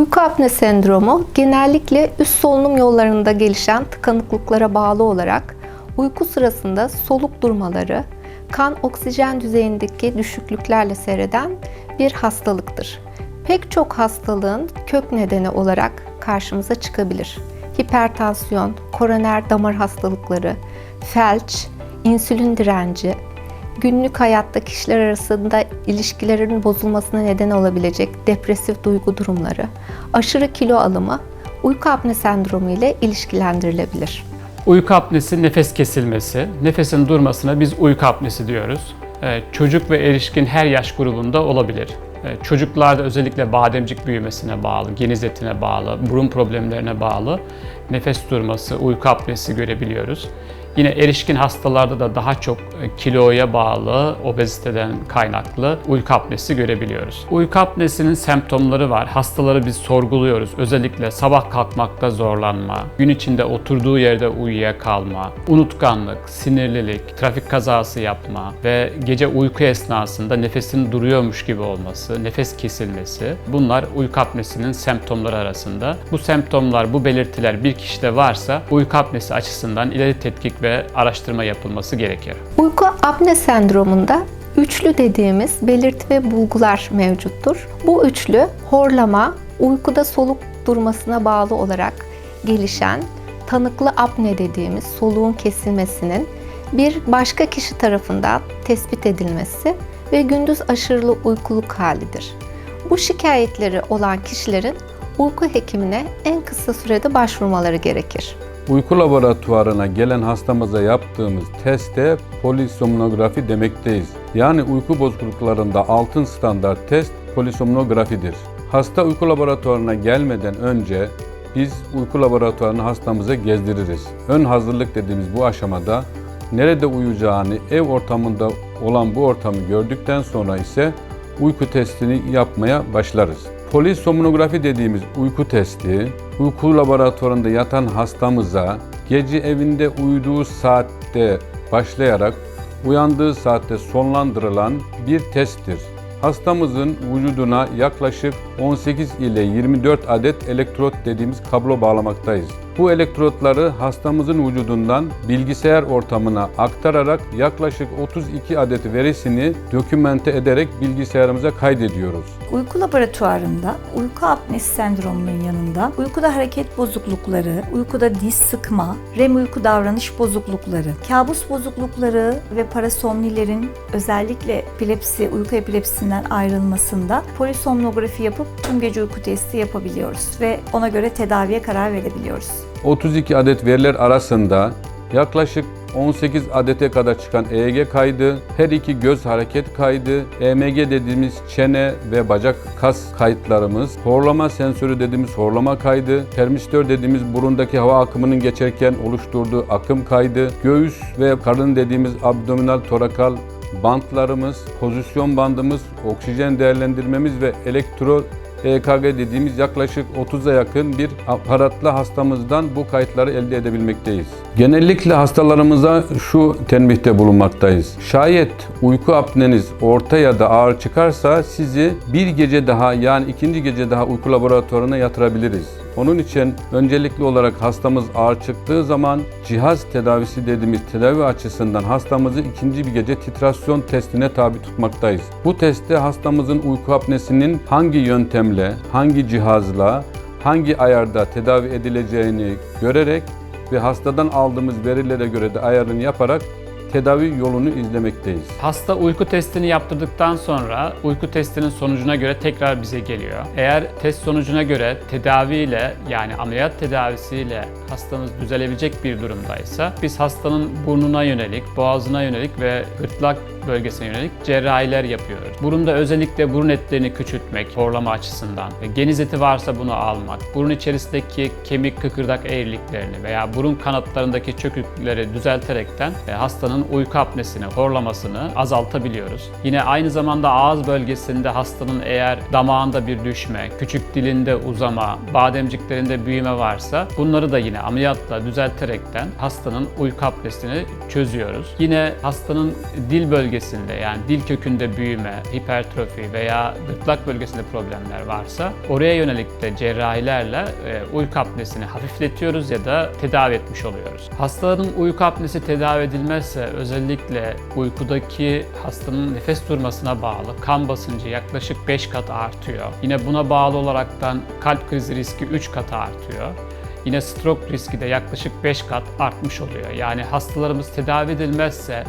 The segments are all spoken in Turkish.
Uyku apne sendromu genellikle üst solunum yollarında gelişen tıkanıklıklara bağlı olarak uyku sırasında soluk durmaları, kan oksijen düzeyindeki düşüklüklerle seyreden bir hastalıktır. Pek çok hastalığın kök nedeni olarak karşımıza çıkabilir. Hipertansiyon, koroner damar hastalıkları, felç, insülin direnci, günlük hayatta kişiler arasında ilişkilerin bozulmasına neden olabilecek depresif duygu durumları, aşırı kilo alımı uyku apne sendromu ile ilişkilendirilebilir. Uyku apnesi nefes kesilmesi. Nefesin durmasına biz uyku apnesi diyoruz. Ee, Çocuk ve erişkin her yaş grubunda olabilir. Ee, Çocuklarda özellikle bademcik büyümesine bağlı, geniz etine bağlı, burun problemlerine bağlı nefes durması, uyku apnesi görebiliyoruz. Yine erişkin hastalarda da daha çok e, kiloya bağlı, obeziteden kaynaklı uyku apnesi görebiliyoruz. Uyku apnesinin semptomları var. Hastaları biz sorguluyoruz. Özellikle sabah kalkmakta zorlanma, gün içinde oturduğu yerde uyuyakalma, unutkanlık, sinirlilik, trafik kazası yapma ve gece uyku esnasında nefesin duruyormuş gibi olması, nefes kesilmesi bunlar uyku apnesinin semptomları arasında. Bu semptomlar, bu belirtiler bir kişide varsa uyku apnesi açısından ileri tetkik ve araştırma yapılması gerekir. Uyku apne sendromunda üçlü dediğimiz belirti ve bulgular mevcuttur. Bu üçlü horlama, uykuda soluk durmasına bağlı olarak gelişen tanıklı apne dediğimiz soluğun kesilmesinin bir başka kişi tarafından tespit edilmesi ve gündüz aşırılı uykuluk halidir. Bu şikayetleri olan kişilerin uyku hekimine en kısa sürede başvurmaları gerekir. Uyku laboratuvarına gelen hastamıza yaptığımız teste polisomnografi demekteyiz. Yani uyku bozukluklarında altın standart test polisomnografidir. Hasta uyku laboratuvarına gelmeden önce biz uyku laboratuvarını hastamıza gezdiririz. Ön hazırlık dediğimiz bu aşamada nerede uyuyacağını, ev ortamında olan bu ortamı gördükten sonra ise uyku testini yapmaya başlarız. Polisomnografi dediğimiz uyku testi, uyku laboratuvarında yatan hastamıza gece evinde uyuduğu saatte başlayarak uyandığı saatte sonlandırılan bir testtir. Hastamızın vücuduna yaklaşık 18 ile 24 adet elektrot dediğimiz kablo bağlamaktayız. Bu elektrotları hastamızın vücudundan bilgisayar ortamına aktararak yaklaşık 32 adet verisini dokümente ederek bilgisayarımıza kaydediyoruz. Uyku laboratuvarında uyku apnesi sendromunun yanında uykuda hareket bozuklukları, uykuda diz sıkma, REM uyku davranış bozuklukları, kabus bozuklukları ve parasomnilerin özellikle epilepsi, uyku epilepsisinden ayrılmasında polisomnografi yapıp tüm gece uyku testi yapabiliyoruz ve ona göre tedaviye karar verebiliyoruz. 32 adet veriler arasında yaklaşık 18 adete kadar çıkan EEG kaydı, her iki göz hareket kaydı, EMG dediğimiz çene ve bacak kas kayıtlarımız, horlama sensörü dediğimiz horlama kaydı, termistör dediğimiz burundaki hava akımının geçerken oluşturduğu akım kaydı, göğüs ve karın dediğimiz abdominal torakal bantlarımız, pozisyon bandımız, oksijen değerlendirmemiz ve elektro EKG dediğimiz yaklaşık 30'a yakın bir aparatla hastamızdan bu kayıtları elde edebilmekteyiz. Genellikle hastalarımıza şu tenbihte bulunmaktayız. Şayet uyku apneniz orta ya da ağır çıkarsa sizi bir gece daha yani ikinci gece daha uyku laboratuvarına yatırabiliriz. Onun için öncelikli olarak hastamız ağır çıktığı zaman cihaz tedavisi dediğimiz tedavi açısından hastamızı ikinci bir gece titrasyon testine tabi tutmaktayız. Bu testte hastamızın uyku apnesinin hangi yöntemle, hangi cihazla, hangi ayarda tedavi edileceğini görerek ve hastadan aldığımız verilere göre de ayarını yaparak tedavi yolunu izlemekteyiz. Hasta uyku testini yaptırdıktan sonra uyku testinin sonucuna göre tekrar bize geliyor. Eğer test sonucuna göre tedaviyle yani ameliyat tedavisiyle hastanız düzelebilecek bir durumdaysa biz hastanın burnuna yönelik, boğazına yönelik ve gırtlak bölgesine yönelik cerrahiler yapıyoruz. Burunda özellikle burun etlerini küçültmek, horlama açısından, geniz eti varsa bunu almak, burun içerisindeki kemik kıkırdak eğriliklerini veya burun kanatlarındaki çöküklükleri düzelterekten e, hastanın uyku apnesini, horlamasını azaltabiliyoruz. Yine aynı zamanda ağız bölgesinde hastanın eğer damağında bir düşme, küçük dilinde uzama, bademciklerinde büyüme varsa bunları da yine ameliyatla düzelterekten hastanın uyku apnesini çözüyoruz. Yine hastanın dil bölgesinde bölgesinde yani dil kökünde büyüme, hipertrofi veya gırtlak bölgesinde problemler varsa oraya yönelik de cerrahilerle e, uyku apnesini hafifletiyoruz ya da tedavi etmiş oluyoruz. Hastaların uyku apnesi tedavi edilmezse özellikle uykudaki hastanın nefes durmasına bağlı kan basıncı yaklaşık 5 kat artıyor. Yine buna bağlı olaraktan kalp krizi riski 3 kat artıyor. Yine stroke riski de yaklaşık 5 kat artmış oluyor. Yani hastalarımız tedavi edilmezse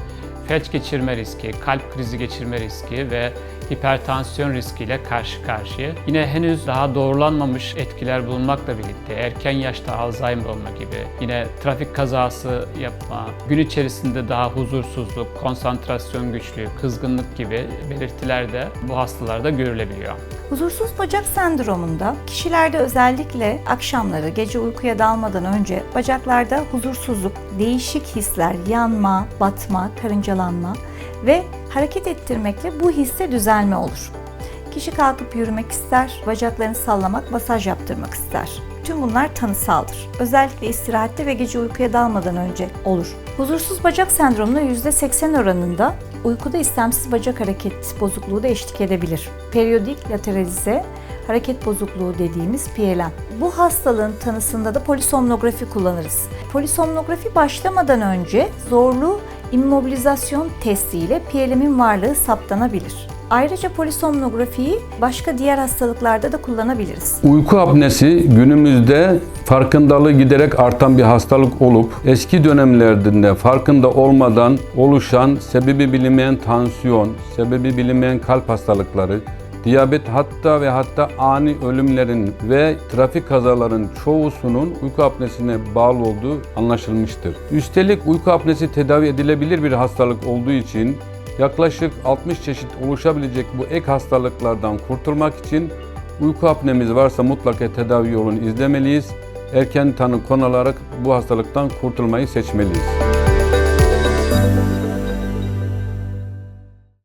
felç geçirme riski, kalp krizi geçirme riski ve hipertansiyon riskiyle karşı karşıya. Yine henüz daha doğrulanmamış etkiler bulunmakla birlikte erken yaşta Alzheimer olma gibi, yine trafik kazası yapma, gün içerisinde daha huzursuzluk, konsantrasyon güçlüğü, kızgınlık gibi belirtiler de bu hastalarda görülebiliyor. Huzursuz bacak sendromunda kişilerde özellikle akşamları gece uykuya dalmadan önce bacaklarda huzursuzluk, değişik hisler, yanma, batma, karıncalanma ve hareket ettirmekle bu hisse düzelme olur. Kişi kalkıp yürümek ister, bacaklarını sallamak, masaj yaptırmak ister. Tüm bunlar tanısaldır. Özellikle istirahatte ve gece uykuya dalmadan önce olur. Huzursuz bacak sendromuna %80 oranında uykuda istemsiz bacak hareket bozukluğu da eşlik edebilir. Periyodik lateralize hareket bozukluğu dediğimiz PLM. Bu hastalığın tanısında da polisomnografi kullanırız. Polisomnografi başlamadan önce zorlu immobilizasyon testiyle PLM'in varlığı saptanabilir. Ayrıca polisomnografiyi başka diğer hastalıklarda da kullanabiliriz. Uyku apnesi günümüzde farkındalığı giderek artan bir hastalık olup eski dönemlerde farkında olmadan oluşan sebebi bilinmeyen tansiyon, sebebi bilinmeyen kalp hastalıkları, diyabet hatta ve hatta ani ölümlerin ve trafik kazaların çoğusunun uyku apnesine bağlı olduğu anlaşılmıştır. Üstelik uyku apnesi tedavi edilebilir bir hastalık olduğu için yaklaşık 60 çeşit oluşabilecek bu ek hastalıklardan kurtulmak için uyku apnemiz varsa mutlaka tedavi yolunu izlemeliyiz. Erken tanı konularak bu hastalıktan kurtulmayı seçmeliyiz.